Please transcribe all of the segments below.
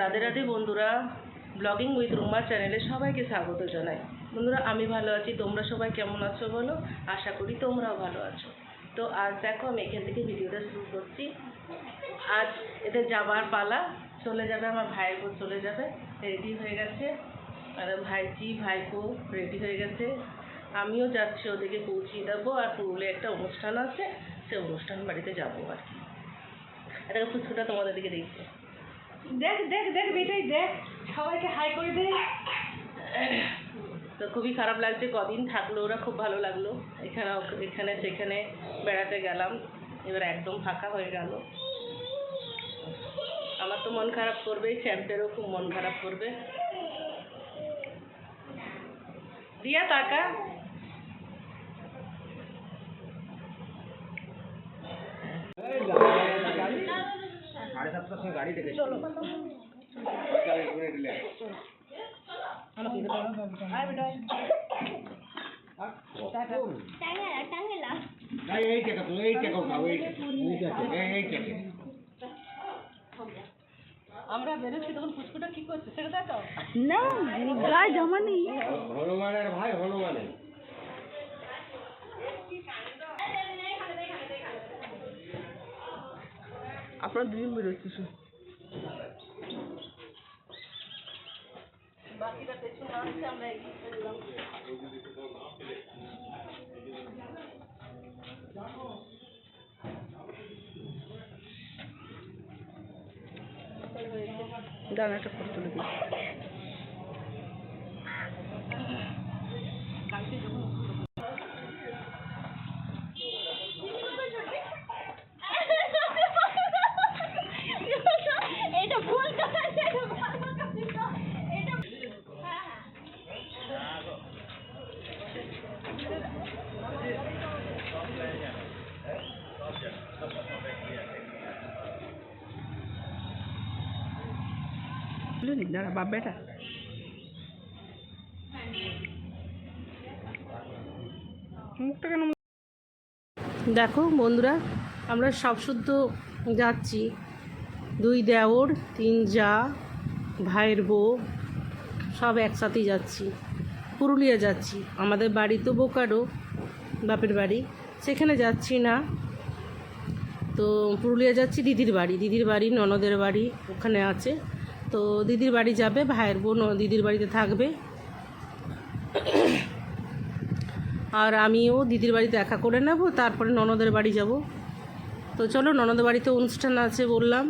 রাধে রাধে বন্ধুরা blogging with Ruma চ্যানেলে সবাইকে স্বাগত জানাই। বন্ধুরা, আমি ভালো আছি, তোমরা সবাই কেমন আছো বলো? আশা করি তোমরাও ভালো আছো। তো আজ দেখো, আমি এখান থেকে ভিডিওটা শুরু করছি। আজ এদের যাবার পালা, চলে যাবে, আমার ভাইয়ের বোন চলে যাবে রেডি হয়ে গেছে। আর ভাইজি, ভাইপো রেডি হয়ে গেছে। আমিও যাচ্ছি ওদেরকে পৌঁছিয়ে দেবো, আর পুরুলিয়া একটা অনুষ্ঠান আছে, সে অনুষ্ঠান বাড়িতে যাব আর কি। এটাকে পুচকুটা তোমাদের দিকে দেখছে দেখ দেখ দেখ বেটাই দেখ সবাইকে হাই করে দে। তো খুবই খারাপ লাগছে কদিন থাকল ওরা খুব ভালো লাগল। এখানে এখানে সেখানে বেড়াতে গেলাম এবার একদম ফাঁকা হয়ে গেল। আমার তো মন খারাপ করবেই চ্যাম্পেরও খুব মন খারাপ করবে। দিয়া টাকা সাড়ে সাতটার সময় গাড়ি দেখেছি হাই বেটাই এই টাকা তো এই টাকা উঠাও এই টাকা এই এই টাকা আমরা বেরোচ্ছি তখন পুচকুটা কি করছে সেটা দেখো না গায়ে জমা নেই। হনুমানের ভাই হনুমানের। আপনার দুজন বেরোয় কিছু চললাম দানাটা করে তুলে দিই এটা ভুল কথা দাঁড়া, বাপ বেটা। মুখটা কেন দেখো বন্ধুরা, আমরা সব শুদ্ধ যাচ্ছি। দুই দেওর, তিন যা, ভাইয়ের বউ, সব একসাথেই যাচ্ছি। পুরুলিয়া যাচ্ছি। আমাদের বাড়ি তো বোকারো, বাপের বাড়ি। সেখানে যাচ্ছি না। তো পুরুলিয়া যাচ্ছি দিদির বাড়ি। দিদির বাড়ি, ননদের বাড়ি ওখানে আছে। তো দিদির বাড়ি যাবে, ভাইয়ের বোন দিদির বাড়িতে থাকবে। আর আমিও দিদির বাড়িতে দেখা করে নেব, তারপরে ননদের বাড়ি যাব। তো চলো, ননদের বাড়িতে অনুষ্ঠান আছে বললাম।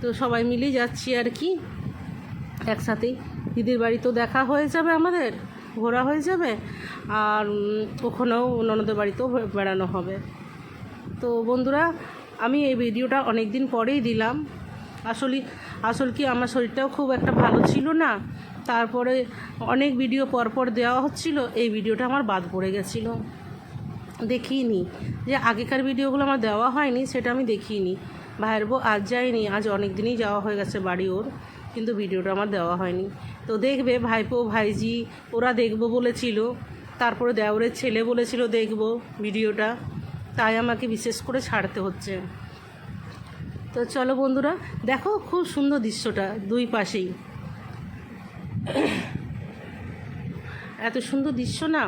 তো সবাই মিলেই যাচ্ছি আর কি একসাথেই দিদির বাড়িতেও দেখা হয়ে যাবে আমাদের, ঘোরা হয়ে যাবে, আর ওখানেও ননদের বাড়িতেও বেড়ানো হবে। তো বন্ধুরা, আমি এই ভিডিওটা অনেক দিন পরেই দিলাম। আসলে, আসল কি আমার শরীরটাও খুব একটা ভালো ছিল না। তারপরে অনেক ভিডিও পরপর দেওয়া হচ্ছিল, এই ভিডিওটা আমার বাদ পড়ে গেছিল। দেখিনি যে আগেকার ভিডিওগুলো আমার দেওয়া হয়নি, সেটা আমি দেখিনি। ভাইয়ের বউ আজ যায়নি, আজ অনেক দিনই যাওয়া হয়ে গেছে বাড়ি ওর, কিন্তু ভিডিওটা আমার দেওয়া হয়নি। তো দেখবে ভাইপো, ভাইজি, ওরা দেখব বলেছিল, তারপরে দেওরের ছেলে বলেছিল, দেখব ভিডিওটা তাই আমাকে বিশেষ করে ছাড়তে হচ্ছে। তো চলো বন্ধুরা, দেখো খুব সুন্দর দৃশ্যটা দুই পাশেই। এত সুন্দর দৃশ্য না?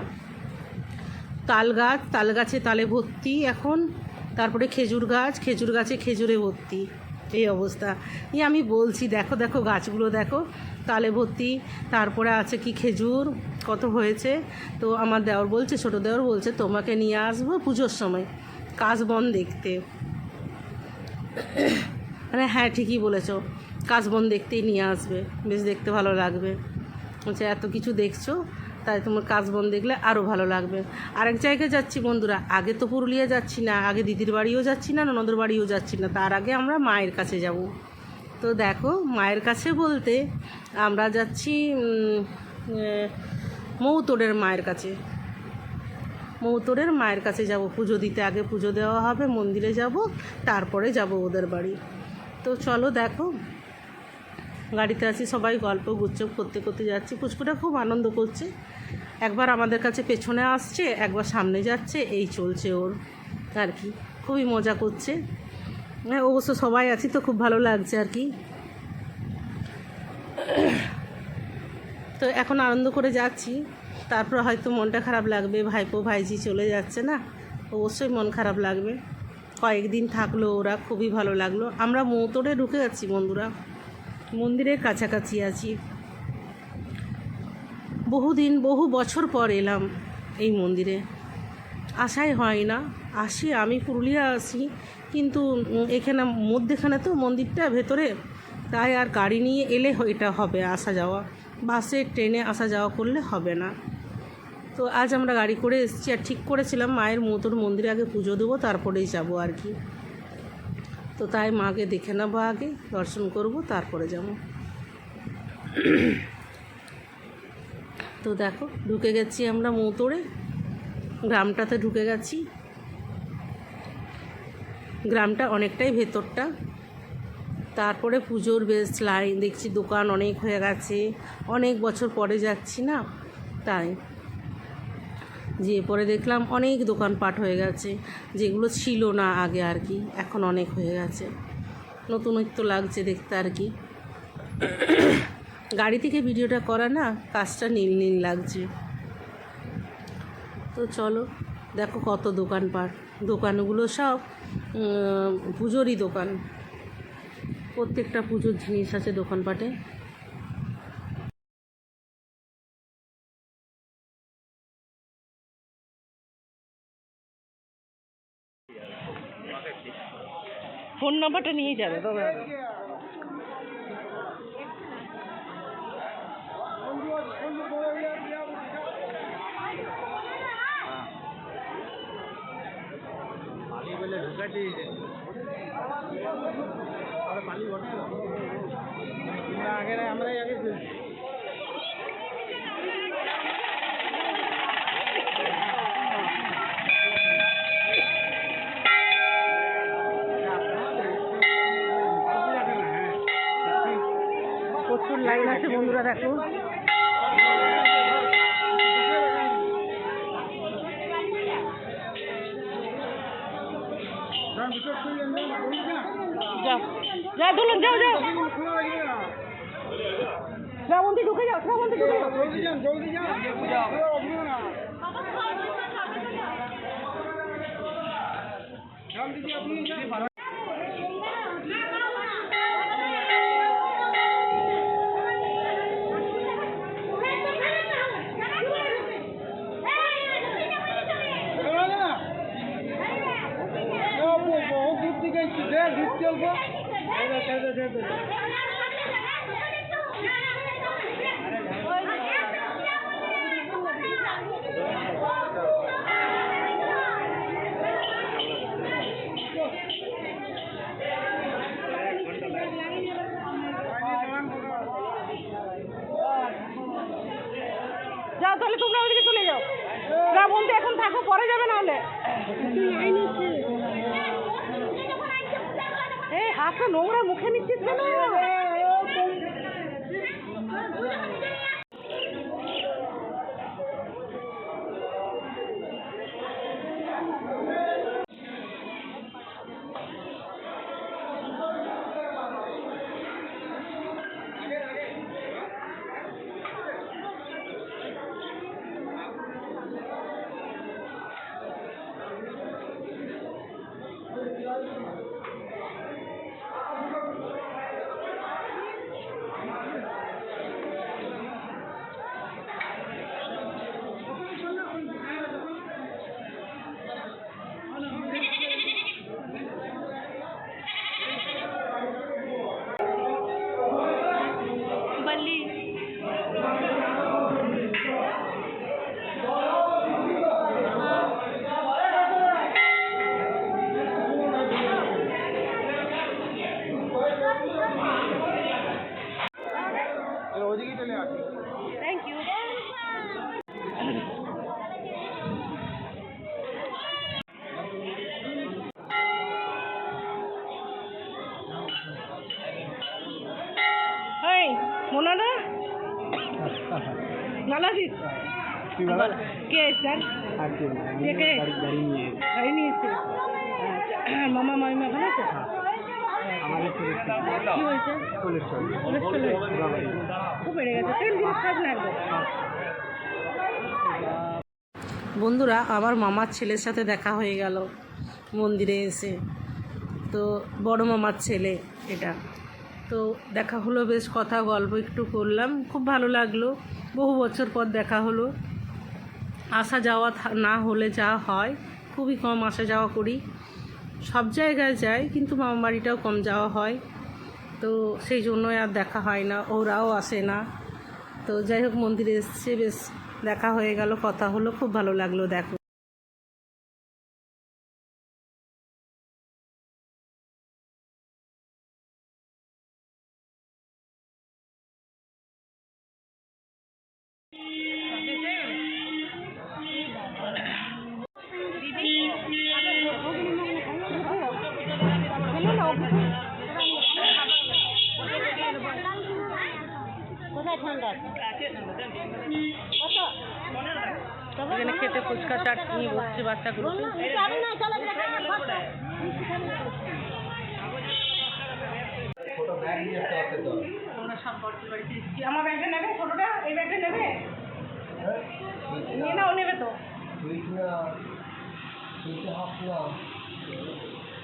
তাল গাছ, তাল গাছে তালে ভর্তি এখন, তারপরে খেজুর গাছ, খেজুর গাছে খেজুরে ভর্তি, এই অবস্থা। এই আমি বলছি, দেখো দেখো গাছগুলো, দেখো, তালে ভর্তি, তারপরে আছে কি খেজুর, কত হয়েছে? তো আমার দেওর বলছে, ছোটো দেওর বলছে, তোমাকে নিয়ে আসব পুজোর সময়, কাজ বন দেখতে। মানে হ্যাঁ ঠিকই বলেছ। কাশবন দেখতেই নিয়ে আসবে। বেশ দেখতে ভালো লাগবে। বলছে, এত কিছু দেখছ? তাই তোমার কাশবন দেখলে আরও ভালো লাগবে। আরেক জায়গায় যাচ্ছি বন্ধুরা। আগে তো পুরুলিয়া যাচ্ছি না, আগে দিদির বাড়িও যাচ্ছি না, ননদের বাড়িও যাচ্ছি না। তার আগে আমরা মায়ের কাছে যাব। তো দেখো, মায়ের কাছে বলতে আমরা যাচ্ছি মৌতোড়ের মায়ের কাছে। মৌতরের মায়ের কাছে যাব, পুজো দিতে আগে পুজো দেওয়া হবে, মন্দিরে যাব, তারপরে যাব ওদের বাড়ি। তো চলো দেখো, গাড়িতে আছি সবাই, গল্প গুচ্ছপ করতে করতে যাচ্ছি। পুচকুটা খুব আনন্দ করছে। একবার আমাদের কাছে পেছনে আসছে, একবার সামনে যাচ্ছে, এই চলছে ওর আর কি, খুবই মজা করছে। হ্যাঁ অবশ্য সবাই আছি তো খুব ভালো লাগছে আর কি। তো এখন আনন্দ করে যাচ্ছি। তারপর হয়তো মনটা খারাপ লাগবে, ভাইপো ভাইজি চলে যাচ্ছে না অবশ্যই মন খারাপ লাগবে। কয়েকদিন থাকল, ওরা খুবই ভালো লাগল। আমরা মৌতরে ঢুকে যাচ্ছি, বন্ধুরা। মন্দিরের কাছাকাছি আছি। বহুদিন, বহু বছর পর এলাম এই মন্দিরে। আসাই হয় না, আসি, আমি পুরুলিয়া আসি, কিন্তু এখানে, মধ্যেখানে তো মন্দিরটা, ভেতরে। তাই আর গাড়ি নিয়ে এলে এটা হবে, আসা যাওয়া। বাসে, ট্রেনে আসা যাওয়া করলে হবে না। তো আজ আমরা গাড়ি করে এসেছি আর ঠিক করেছিলাম মায়ের মতোর মন্দিরে আগে পুজো দেবো, তারপরেই যাব আর কি। তো তাই মাকে দেখে নেব আগে, দর্শন করব, তারপরে যাব। তো দেখো, ঢুকে গেছি আমরা মৌতরে। গ্রামটাতে ঢুকে গেছি। গ্রামটা অনেকটাই ভেতরটা। তারপরে পুজোর বেশ লাইন, দেখছি দোকান অনেক হয়ে গেছে। অনেক বছর পরে যাচ্ছি না, তাই। যেয়ে পরে দেখলাম অনেক দোকানপাট হয়ে গেছে, যেগুলো ছিল না আগে আর কি, এখন অনেক হয়ে গেছে। নতুনত্ব লাগছে দেখতে আর কি। গাড়ি থেকে ভিডিওটা করা না, কাজটা নীল নীল লাগছে। তো চলো, দেখো কত দোকানপাট। দোকানগুলো সব পুজোরই দোকান। প্রত্যেকটা পুজোর জিনিস আছে দোকানপাটে। নাম্বারটা নিয়ে যাবে। তোমরা পালি বলে ঢুকাচ্ছি আমরা আগে আমরাই আগে বন্ধুরা দেখো। যাও। যাও যাও যাও। শ্রাবন্তী ঢুকে যাও শ্রাবন্তী ঢুকে যাও। যাও শ্রাবন্তী এখন থাকো পরে যাবে নাহলে। এই হাতটা নোংরা মুখে নিচ্ছিস কেন? ওদিকে চলে আসি থ্যাংক ইউ মোনাদা নালাজিৎ কি কে স্যার কে কে? গাড়ি নিয়ে গাড়ি নিয়ে এসছে মামা মামিমা ভালো আছে বন্ধুরা, আমার মামার ছেলের সাথে দেখা হয়ে গেল মন্দিরে এসে। তো বড় মামার ছেলে এটা। তো দেখা হলো, বেশ কথা, গল্প একটু করলাম। খুব ভালো লাগল। বহু বছর পর দেখা হলো। আসা যাওয়া না হলে যা হয়, খুবই কম আসা যাওয়া করি। সব জায়গায় যাই, কিন্তু মামা বাড়িটাও কম যাওয়া হয়। তো সেই জন্যই আর দেখা হয় না, ওরাও আসে না। তো যাই হোক, মন্দিরে এসছে, বেশ দেখা হয়ে গেল, কথা হলো, খুব ভালো লাগল দেখো। এখানে খেতে ফুচকা চাট নিয়ে বসছে বাচ্চাগুলো আমরা নেবে? ছোটোটা এই নেবে? নিয়ে নাও, নেবে তো।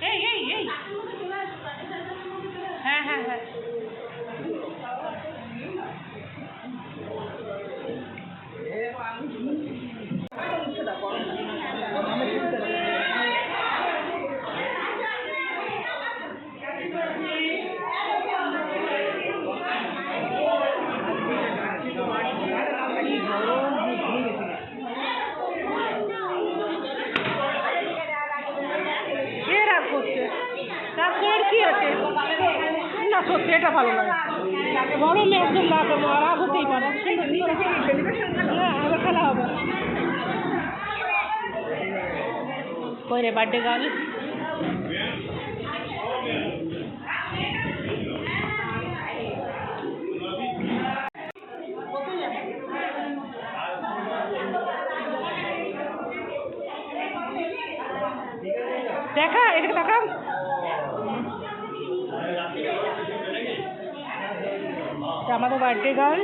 এই। হ্যাঁ হ্যাঁ হ্যাঁ। এটা ভালো লাগে। মেয়ে একদম রাগ হতেই পারে। হ্যাঁ খেলা হবে। কই বার্থডে গার্ল দেখা, এদিকে আমাদের বার্থডে গার্ল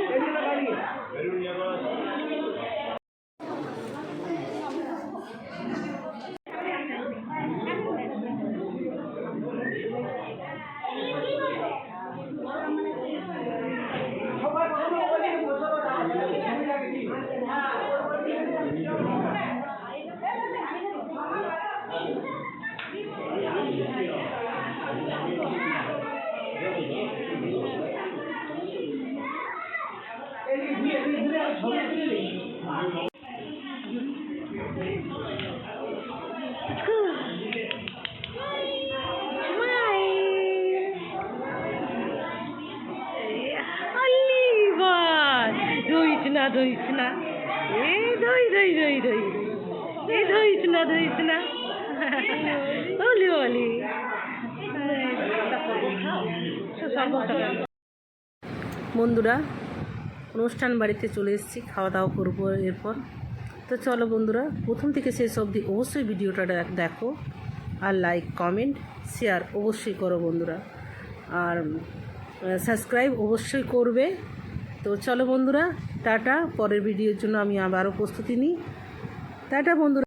বন্ধুরা, অনুষ্ঠান বাড়িতে চলে এসেছি, খাওয়া দাওয়া করব এরপর। তো চলো বন্ধুরা, প্রথম থেকে শেষ অবধি অবশ্যই ভিডিওটা দেখো আর লাইক কমেন্ট শেয়ার অবশ্যই করো বন্ধুরা। আর সাবস্ক্রাইব অবশ্যই করবে। তো চলো বন্ধুরা, টাটা, পরের ভিডিওর জন্য আমি আবারও প্রস্তুতি নিই। টাটা বন্ধুরা।